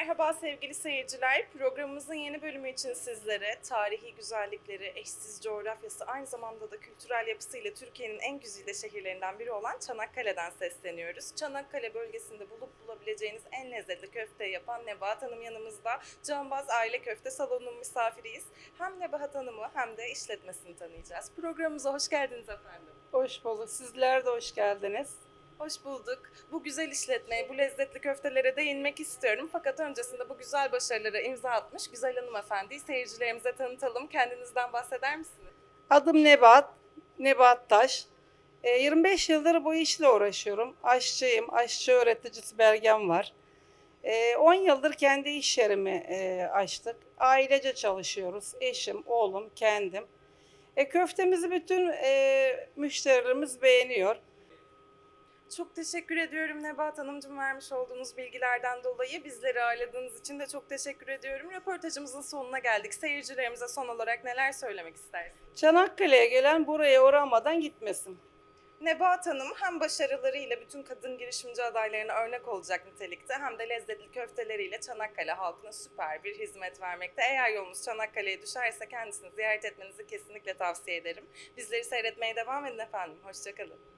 Merhaba sevgili seyirciler. Programımızın yeni bölümü için sizlere tarihi güzellikleri, eşsiz coğrafyası, aynı zamanda da kültürel yapısıyla Türkiye'nin en güzide şehirlerinden biri olan Çanakkale'den sesleniyoruz. Çanakkale bölgesinde bulup bulabileceğiniz en lezzetli köfteyi yapan Nebahat Hanım yanımızda. Canbaz Aile Köfte Salonu'nun misafiriyiz. Hem Nebahat Hanım'ı hem de işletmesini tanıyacağız. Programımıza hoş geldiniz efendim. Hoş bulduk. Sizler de hoş geldiniz. Hoş bulduk. Bu güzel işletmeye, bu lezzetli köftelere değinmek istiyorum. Fakat öncesinde bu güzel başarılara imza atmış güzel hanımefendiyi seyircilerimize tanıtalım. Kendinizden bahseder misiniz? Adım Nebat, Nebat Taş. E, 25 yıldır bu işle uğraşıyorum. Aşçıyım, aşçı öğreticisi belgem var. E, 10 yıldır kendi iş yerimi e, açtık. Ailece çalışıyoruz. Eşim, oğlum, kendim. E, köftemizi bütün e, müşterilerimiz beğeniyor. Çok teşekkür ediyorum Nebahat Hanımcığım vermiş olduğunuz bilgilerden dolayı. Bizleri ağırladığınız için de çok teşekkür ediyorum. Röportajımızın sonuna geldik. Seyircilerimize son olarak neler söylemek istersiniz? Çanakkale'ye gelen buraya uğramadan gitmesin. Nebahat Hanım hem başarılarıyla bütün kadın girişimci adaylarına örnek olacak nitelikte hem de lezzetli köfteleriyle Çanakkale halkına süper bir hizmet vermekte. Eğer yolunuz Çanakkale'ye düşerse kendisini ziyaret etmenizi kesinlikle tavsiye ederim. Bizleri seyretmeye devam edin efendim. Hoşçakalın.